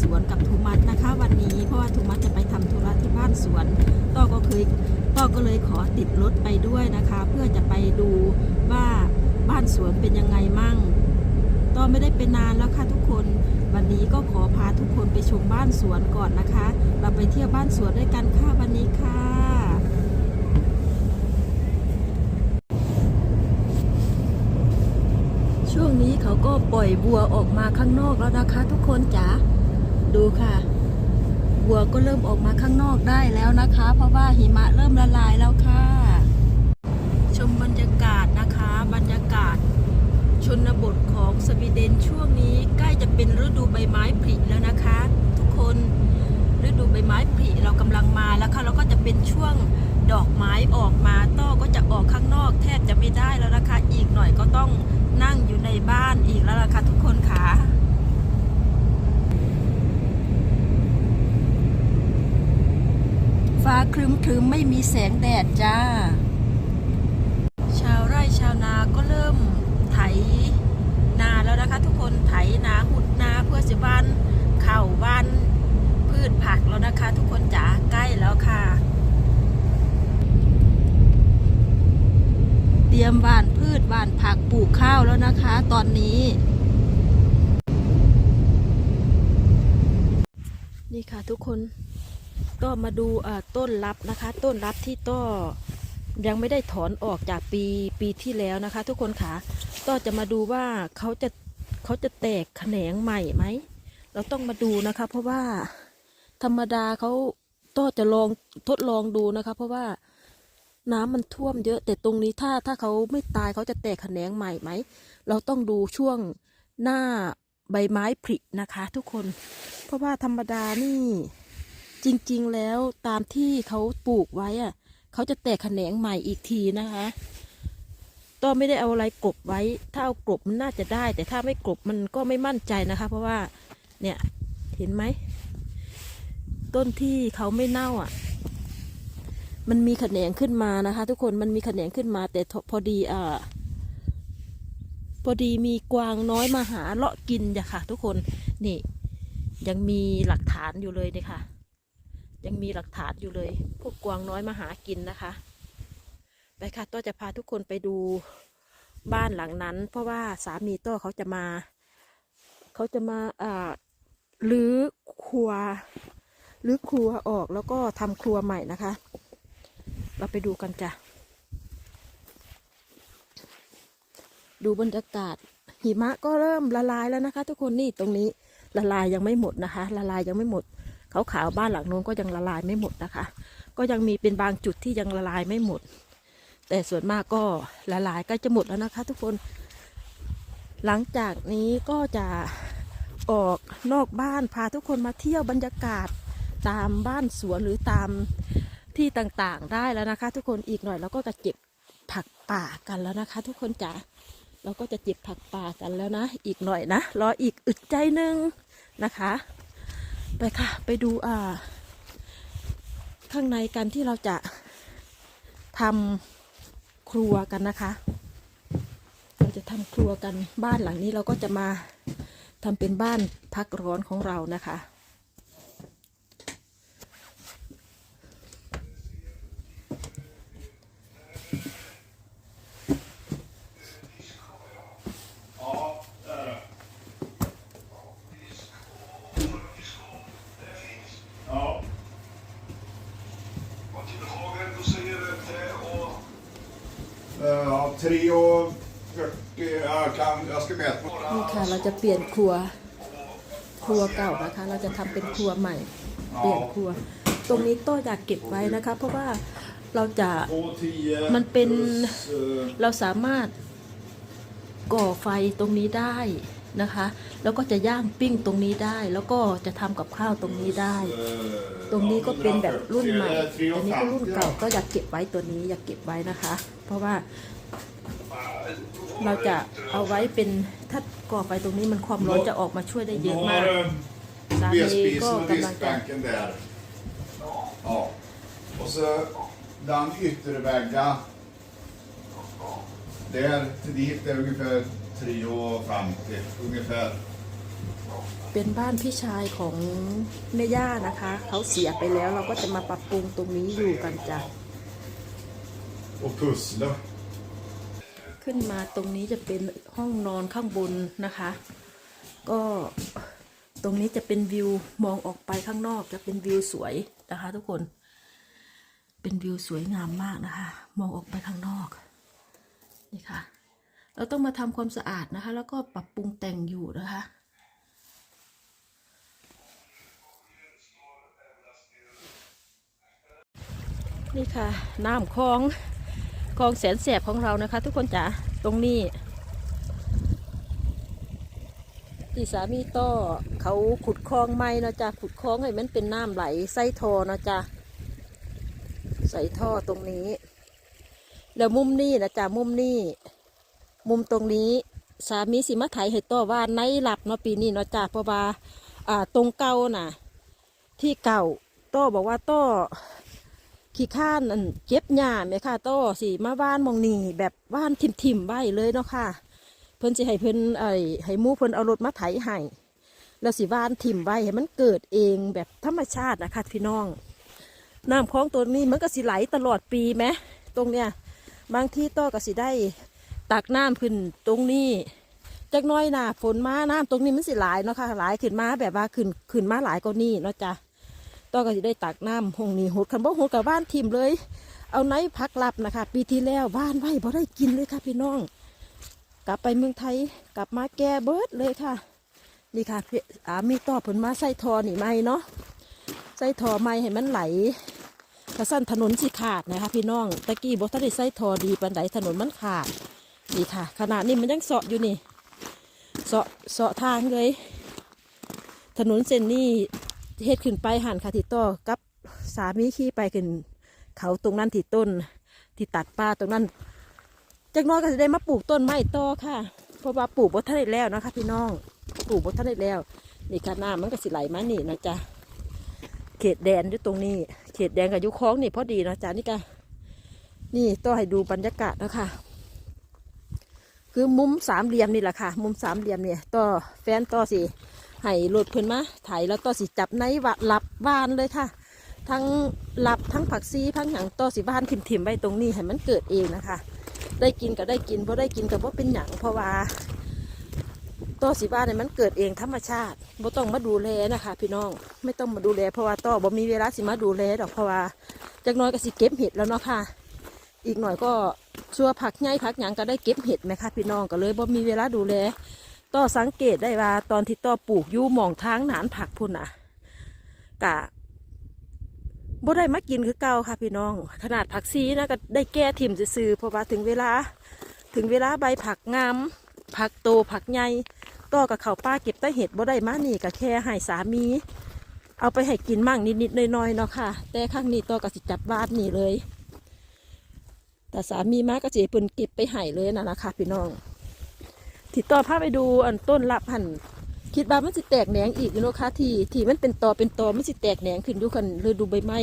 สวนกับทุมัสนะคะ วันนี้เพราะว่าทุมัสจะไปทำธุระที่บ้านสวนต้อก็เคยต้อก็เลยขอติดรถไปด้วยนะคะ เพื่อจะไปดูว่าบ้านสวนเป็นยังไงมั่งต้อไม่ได้ไปนานแล้วค่ะทุกคน วันนี้ก็ขอพาทุกคนไปชมบ้านสวนก่อนนะคะ เราไปเที่ยวบ้านสวนด้วยกันค่ะวันนี้ค่ะช่วงนี้เขาก็ปล่อยวัวออกมาข้างนอกแล้วนะคะทุกคนจ๋า ดูค่ะวัวก็เริ่มออกมาข้างนอกได้แล้วนะคะ เพราะว่าหิมะเริ่มละลายแล้วค่ะ ชมบรรยากาศนะคะ บรรยากาศ ชนบทของสวีเดนช่วงนี้ใกล้จะเป็นฤดูใบไม้ผลิแล้วนะคะ ทุกคนฤดูใบไม้ผลิเรากำลังมาแล้วค่ะแล้วก็จะเป็นช่วงดอกไม้ออกมาต้อก็จะออกข้างนอก แทบจะไม่ได้แล้วนะคะ อีกหน่อยก็ต้องนั่งอยู่ในบ้านอีกแล้วล่ะค่ะทุกคนค่ะฟ้า ครึ้มครึมๆไม่มีแสงแดดจ้า ชาวไร่ชาวนาก็เริ่มไถนาแล้วนะคะ ทุกคนไถนาหุดนาเพื่อจะบ้านเข่าบ้านพืชผักแล้วนะคะ ทุกคนจ๋าใกล้แล้วค่ะ เตรียมบ้านพืชบ้านผักปลูกข้าวแล้วนะคะ ตอนนี้นี่ค่ะทุกคน ก็มาดูต้นรับนะคะ ต้นรับที่ต้อยังไม่ได้ถอนออกจากปีปีที่แล้วนะคะ ทุกคนค่ะก็จะมาดูว่าเขาจะเขาจะแตกแขนงใหม่ไหม เราต้องมาดูนะคะ เพราะว่าธรรมดาเขาต้อจะลองทดลองดูนะคะ เพราะว่าน้ำมันท่วมเยอะ แต่ตรงนี้ถ้าถ้าเขาไม่ตายเขาจะแตกแขนงใหม่ไหม เราต้องดูช่วงหน้าใบไม้ผลินะคะ ทุกคน เพราะว่าธรรมดานี่ จริงๆแล้วตามที่เขาปลูกไว้อะเขาจะแตกแขนงใหม่อีกทีนะคะต้อไม่ได้เอาอะไรกลบไว้ ถ้าเอากลบมันน่าจะได้ แต่ถ้าไม่กลบมันก็ไม่มั่นใจนะคะ เพราะว่าเนี่ยเห็นไหม ต้นที่เขาไม่เน่าอะ มันมีแขนงขึ้นมานะคะ ทุกคนมันมีแขนงขึ้นมา แต่พอดีอ่าพอดีมีกวางน้อยมาหาเลาะกินจ้ะค่ะ ทุกคนนี่ยังมีหลักฐานอยู่เลยเนี่ยค่ะ ยังมีหลักฐานอยู่เลย พวกกวางน้อยมาหากินนะคะ ไปค่ะต้อจะพาทุกคนไปดูบ้านหลังนั้น เพราะว่าสามีต้อเขาจะมา เขาจะมาอ่ารื้อครัวรื้อครัวออกแล้วก็ทำครัวใหม่นะคะ เราไปดูกันจ้ะดูบรรยากาศหิมะก็เริ่มละลายแล้วนะคะ ทุกคนนี่ตรงนี้ละลายยังไม่หมดนะคะ ละลายยังไม่หมด ขาวขาวๆบ้านหลังนู้นก็ยังละลายไม่หมดนะคะ ก็ยังมีเป็นบางจุดที่ยังละลายไม่หมด แต่ส่วนมากก็ละลายใกล้จะหมดแล้วนะคะ ทุกคน หลังจากนี้ก็จะออกนอกบ้านพาทุกคนมาเที่ยวบรรยากาศตามบ้านสวนหรือตามที่ต่างๆได้แล้วนะคะ ทุกคนอีกหน่อยเราก็จะเก็บผักป่ากันแล้วนะคะ ทุกคนจ๋าเราก็จะเก็บผักป่ากันแล้วนะ อีกหน่อยนะรออีกอึดใจนึงนะคะ ไปค่ะ ไปดูอ่า ข้างในกันที่เราจะทำครัวกันนะคะ เราจะทำครัวกันบ้านหลังนี้เราก็จะมาทำเป็นบ้านพักร้อนของเรานะคะ Ja, det är det. Ja. Vad tillhagen, då säger du tre och... Eh, Ja, 3 och 40. Jag, kan, jag ska mäta. นี่ค่ะเราจะเปลี่ยนครัว ครัวเก่านะคะ เราจะทำเป็นครัวใหม่ เปลี่ยนครัว ตรงนี้ต้ออยากเก็บไว้นะคะ เพราะว่าเราจะ 2, 10มันเป็น plus, eh, เราสามารถก่อไฟตรงนี้ได้นะคะ แล้วก็จะย่างปิ้งตรงนี้ได้ แล้วก็จะทำกับข้าวตรงนี้ได้ eh, ตรงนี้ก็เป็นแบบรุ่นใหม่ eh, 3อันนี้ก็รุ่น50เก่า då. ก็อยากเก็บไว้ตัวนี้อยากเก็บไว้นะคะ เพราะว่า เราจะเอาไว้เป็นถ้าก่อไฟตรงนี้มันความร้อนจะออกมาช่วยได้เย Du อะ har มาก eh, สามีก็ vedspisen och กำลังจะ diskbänken där. Ja. Och så den yttervägga. Där till dit är ungefär 3,50 ungefär. เป็นบ้านพี่ชายของแม่ย่านะคะ เขาเสียไปแล้วเราก็จะมาปรับปรุงตรงนี้อยู่กันจ้ะ Och pussla. ขึ้นมาตรงนี้จะเป็นห้องนอนข้างบนนะคะ ก็ตรงนี้จะเป็นวิวมองออกไปข้างนอกจะเป็นวิวสวยนะคะทุกคน เป็นวิวสวยงามมากนะคะ มองออกไปข้างนอกนี่ค่ะ เราต้องมาทำความสะอาดนะคะ แล้วก็ปรับปรุงแต่งอยู่นะคะนี่ค่ะน้ำคลอง คลองแสนแสบของเรานะคะ ทุกคนจ๋าตรงนี้ที่สามีต้อเขาขุดคลองไม้เนะจ๊ะขุดคลองให้มันเป็นน้ำไหลไส้ท่อนะจ๊ะใส่ท่อตรงนี้ แล้วมุมนี้นะจ๊ะมุมนี้มุมตรงนี้สามีสิมาไถให้ต้อว่าในหลับเนาะปีนี้เนาะจ๊ะเพราะว่าอ่าตรงเก่าน่ะ ที่เก่าต้อบอกว่าต้อ ขี้ข้านอันเก็บหญ้าไหมค่ะโต้สิมาบ้านมองนี่แบบบ้านทิมๆไว้เลยเนาะค่ะ เพิ่นสิให้เพิ่นไอ้ให้หมูเพิ่นเอารถมาไถให้แล้วสิบ้านทิมไว้ให้มันเกิดเองแบบธรรมชาตินะคะพี่น้องน้ำคลองตัวนี้มันก็สิไหลตลอดปีไหมตรงเนี้ยบางที่โต้ก็สิได้ตักน้ำขึ้นตรงนี้จักน้อยนาฝนมาน้ำตรงนี้มันสิหลายเนาะค่ะหลายขึ้นมาแบบว่าขึ้นขึ้นมาหลายกว่านี้เนาะจ้ะ ต้อก็จะได้ตักน้ำหงนี่หดคันบ่หดกับบ้านทิมเลย เอาไนพักหลับนะคะ ปีที่แล้วบ้านไว้บ่ได้กินเลยค่ะพี่น้อง กลับไปเมืองไทยกลับมาแก้เบิดเลยค่ะ นี่ค่ะพี่อามีต่อผลมาใส่ทอนี่ไม่เนาะใส่ทอไม่ให้มันไหลกระสั้นถนนสิขาดนะคะพี่น้องตะกี้บ่ทันได้ใส่ทอดีปันไดถนนมันขาดนี่ค่ะ ขนาดนี้มันยังเสาะอยู่นี่เสาะเสาะทางเลย ถนนเส้นนี้ เฮ็ดขึ้นไปหันค่ะที่ต่อกับสามีขี่ไปขึ้น เขาตรงนั้นที่ต้น ที่ตัดป่าตรงนั้นจากน้อยก็จะได้มาปลูกต้นไม้ต่อค่ะ เพราะว่าปลูกบดทันได้แล้วนะคะ พี่น้องปลูกบดทันได้แล้ว นี่ค่ะน้ำมันก็สิไหลมานี่นะจ๊ะเขตแดนอยู่ตรงนี้ เขตแดนกับยุคล้องนี่พอดีนะจ๊ะนี่กะนี่ต่อให้ดูบรรยากาศนะคะคือมุมสามเหลี่ยมนี่แหละค่ะ มุมสามเหลี่ยมเนี่ยต่อแฟนต่อสิ ให้รถเพิ่นมาไถแล้วต่อสิจับในวะหลับบ้านเลยค่ะ ทั้งหลับทั้งผักซีทั้งหยังต่อสิบ้านถิ่มๆไว้ตรงนี้ให้มันเกิดเองนะคะ ได้กินก็ได้กินเพอได้กินก็บ่เป็นหยังเพราะว่าต่อสิบ้านเนี่ยมันเกิดเองธรรมชาติบ่ต้องมาดูแลนะคะ พี่น้องไม่ต้องมาดูแลเพราะว่าต่อบ่มีเวลาสิมาดูแลดอกเพราะว่าจักน้อยก็สิเก็บเห็ดแล้วเนาะค่ะ อีกหน่อยก็ชัวผักใหญ่ผักหยังก็ได้เก็บเห็ดไหมคะพี่น้องก็เลยบ่มีเวลาดูแล ต่อสังเกตได้ว่าตอนที่ต่อปลูกยู่มองทางหนานผักพุ่นอะกะบ่ได้มากินคือเก่าค่ะพี่น้อง ขนาดผักซีนะก็ได้แก้ถิ่มซื่อๆเพราะว่าถึงเวลา ถึงเวลาใบผักงามผักโตผักใหญ่ต่อกับเขาป้าเก็บแต่เห็ดบ่ได้มานี่ก็แค่ให้สามี เอาไปให้กินมั่งนิดๆหน้อยๆเนาะค่ะ แต่ข้างนี้ต่อก็สิจับบ้านนี่เลย แต่สามีมาก็จะเปินเก็บไปให้เลยนะนะคะพี่น้อง ที่ต่อพาไปดูอันต้นลับหันคิดว่ามันสิแตกแหนงอีกเนาะคะที่ที่มันเป็นตอเป็นตอมันสิแตกแหนงขึ้นอยู่กันเลยดูใบไม้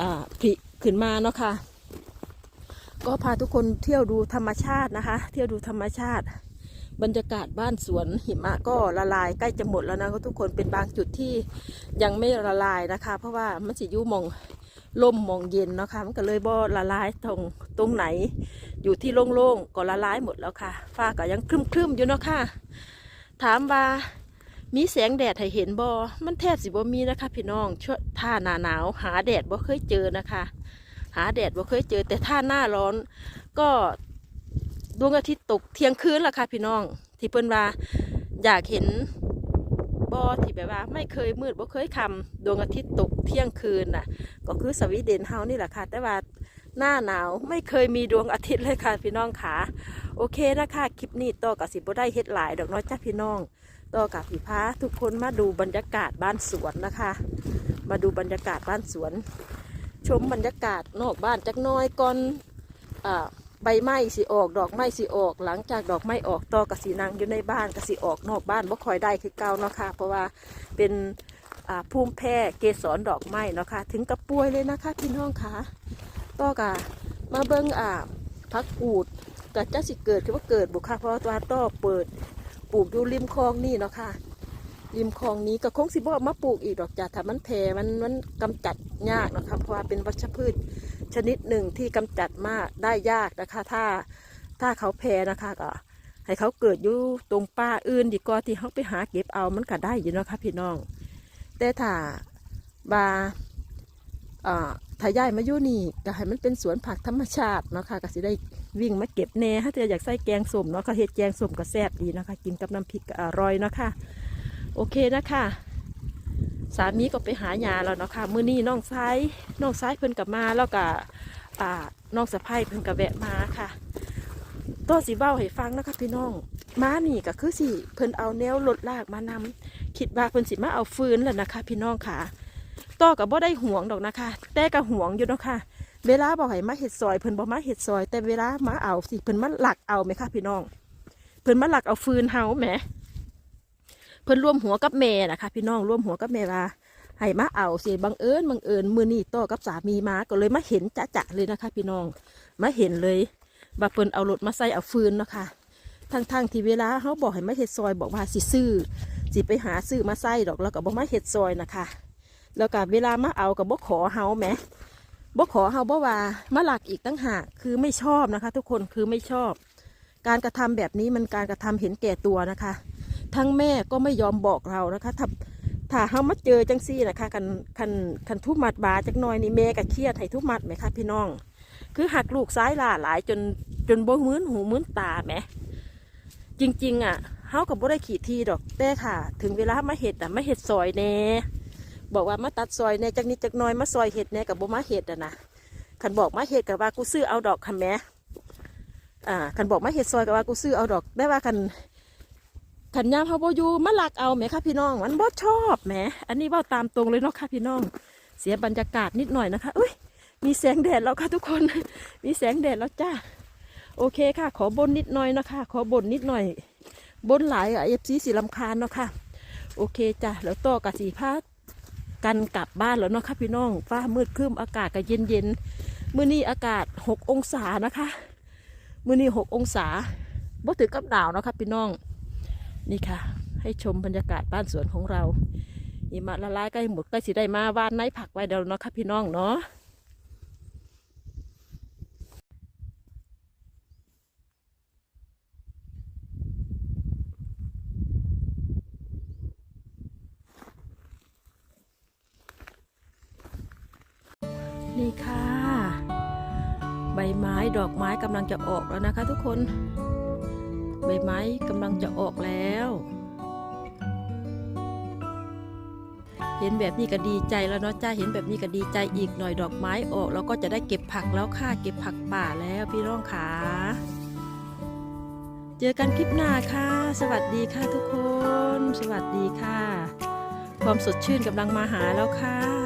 อ่าผลิขึ้นมาเนาะค่ะก็พาทุกคนเที่ยวดูธรรมชาตินะคะ เที่ยวดูธรรมชาติ บรรยากาศบ้านสวนหิมะก็ละลายใกล้จะหมดแล้วนะทุกคนเป็นบางจุดที่ยังไม่ละลายนะคะ เพราะว่ามันสิยู่มอง ลมมองเย็นเนาะคะมันก็เลยบ่ละลายตรงตรงไหน อยู่ที่โล่งๆก็ละลายหมดแล้วค่ะ ฟ้าก็ยังครึมๆอยู่เนาะค่ะ ถามว่ามีแสงแดดให้เห็นบ่มันแทบสิบ่มีนะคะ พี่น้องช่วท่าหนาหนาว หาแดดบ่เคยเจอนะคะ หาแดดบ่เคยเจอ แต่ถ้าหน้าร้อนก็ดวงอาทิตย์ตกเที่ยงคืนละค่ะพี่น้อง ที่เพิ่นว่าอยากเห็น บ่ที่แบบว่าไม่เคยมืดบ่เคยคำดวงอาทิตย์ตกเที่ยงคืนน่ะ ก็คือสวีเดนเฮานี่แหละค่ะ แต่ว่าหน้าหนาวไม่เคยมีดวงอาทิตย์เลยค่ะพี่น้องขาโอเคนะคะคลิปนี้ต่อกับสิบ่ได้เฮ็ดหลายดอกน้อยจ้าพี่น้อง ต่อกับพี่พาทุกคนมาดูบรรยากาศบ้านสวนนะคะ มาดูบรรยากาศบ้านสวน ชมบรรยากาศนอกบ้านจักน้อยก่อนอ่า ใบไม้สิออก ดอกไม้สิออก หลังจากดอกไม้ออกต่อกับสีนางอยู่ในบ้านกับสีออกนอกบ้านบ่คอยได้คือเก่าเนาะค่ะ เพราะว่าเป็นอ่าภูมิแพ้เกสรดอกไม้เนาะค่ะ ถึงกับป่วยเลยนะคะพี่น้องค่ะต่อกะมาเบิ้งอ่าพักกูดกับจ้าสิเกิดคือว่าเกิดบุคคาเพราะว่าตัวต่อเปิดปลูกอยู่ริมคลองนี่เนาะค่ะริมคลองนี้ก็คงสิบ่อามาปลูกอีกดอกจ้ะถ้ามันแพร่มันมันกำจัดยากนะคะเพราะว่าเป็นวัชพืช ชนิดหนึ่งที่กำจัดมากได้ยากนะคะ ถ้าถ้าเขาแพร่นะคะก็ให้เขาเกิดอยู่ตรงป่าอื่นดีกว่าที่เขาไปหาเก็บเอามันก็ได้อยู่นะคะพี่น้อง แต่ถ้าบาอ่าถ้าย้ายมาอยู่นี่ก็ให้มันเป็นสวนผักธรรมชาติเนาะค่ะก็สิได้วิ่งมาเก็บแน่ถ้าเธออยากใส่แกงส้มเนาะค่ะเฮ็ดแกงส้มก็แซ่บดีนะคะ กินกับน้ำพริกก็อร่อยเนาะค่ะโอเคนะคะ สามีก็ไปหายาแล้วเนาะค่ะมื้อนี้น้องซ้ายน้องซ้ายเพิ่นกลับมาแล้วก็อ่าน้องสะพ้ายเพิ่นก็แวะมาค่ะต้อสิเบ้าให้ฟังนะคะพี่น้องม้านี่ก็คือสิเพิ่นเอาแนวรถลากมานำคิดว่าเพิ่นสิมาเอาฟืนแล้วนะคะ พี่น้องค่ะต้อกับบ่ได้ห่วงดอกนะคะ แต่ก็ห่วงอยู่เนาะค่ะ เวลาบอกให้มาเห็ดซอยเพิ่นบ่มาเห็ดซอย แต่เวลามาเอาสิเพิ่นมาหลักเอาไหมคะพี่น้อง เพิ่นมาหลักเอาฟืนเฮาแหม เพิ่นร่วมหัวกับแม่นะคะพี่น้องร่วมหัวกับแม่ว่าให้มาเอาเสิบังเอิญบังเอิญมือนี่ต่อกับสามีมาก็เลยมาเห็นจะจะเลยนะคะ พี่น้องมาเห็นเลยว่าเพิ่นเอารถมาใส่เอาฟืนนะคะทั้งๆที่เวลาเขาบอกให้มาเห็ดซอยบอกว่าสิซื้อสิไปหาซื้อมาใส่ดอกแล้วก็บอกมาเห็ดซอยนะคะ แล้วก็เวลามาเอากับบ่ขอเฮาแหมบ่ขอเฮาบ่ว่ามาหลักอีกตั้งหากคือไม่ชอบนะคะ ทุกคนคือไม่ชอบ การกระทำแบบนี้มันการกระทำเห็นแก่ตัวนะคะ ทั้งแม่ก็ไม่ยอมบอกเรานะคะถ้าถ้าเขามาเจอจังซี่นะคะคันคันคันทุบมัดบาจักหน่อยนี่แม่ก็เครียดให้ทุบมัดไหมคะพี่น้อง คือหักลูกซ้ายล่าหลายจนจนบ่มื้นหูมื้นตาแหมจริง ๆ อะเฮากับบ่ได้ขี่ทีดอกแต่ค่ะ ถึงเวลามาเห็ดอะมาเห็ดซอยแน่บอกว่ามาตัดซอยแน่จักนิดจักน้อยมาซอยเห็ดแน่กับบ่มาเห็ดอะนะคันบอกมาเห็ดกับว่ากูซื้อเอาดอกค่ะแม่อ่าคันบอกมาเห็ดซอยกับว่ากูซื้อเอาดอกได้ว่าคัน ขันยามเขาบอยู่มาลักเอาแหมค่ะพี่น้อง มันบ่ชอบแหมอันนี้เว่าตามตรงเลยเนาะค่ะพี่น้อง เสียบรรยากาศนิดหน่อยนะคะอุ้ยมีแสงแดดแล้วค่ะทุกคน มีแสงแดดแล้วจ้าโอเคค่ะ ขอบนนิดหน่อยนะคะ ขอบนนิดหน่อย บนหลายเอฟซีสีลำคาญเนาะค่ะ โอเคจ้ะแล้วต่อกับสีผ้ากันกลับบ้านแล้วเนาะค่ะพี่น้อง ฟ้ามืดครึ้มอากาศก็เย็นเย็นมื้อนี้อากาศหกองศานะคะ มื้อนี้หกองศาบ่ถึงกับหนาวเนาะค่ะพี่น้อง นี่ค่ะ ให้ชมบรรยากาศบ้านสวนของเราหิมะละลายใกล้หมดใกล้สิได้มาวานไนผักไว้เดี๋ยวเนาะค่ะพี่น้องเนาะนี่ค่ะ ใบไม้ดอกไม้กำลังจะออกแล้วนะคะทุกคน ใบไม้กำลังจะออกแล้ว เห็นแบบนี้ก็ดีใจแล้วเนาะจ้าเห็นแบบนี้ก็ดีใจอีกหน่อยดอกไม้ออกแล้วก็จะได้เก็บผักแล้วค่ะเก็บผักป่าแล้วพี่น้องขาเจอกันคลิปหน้าค่ะ สวัสดีค่ะทุกคน สวัสดีค่ะ ความสดชื่นกำลังมาหาแล้วค่ะ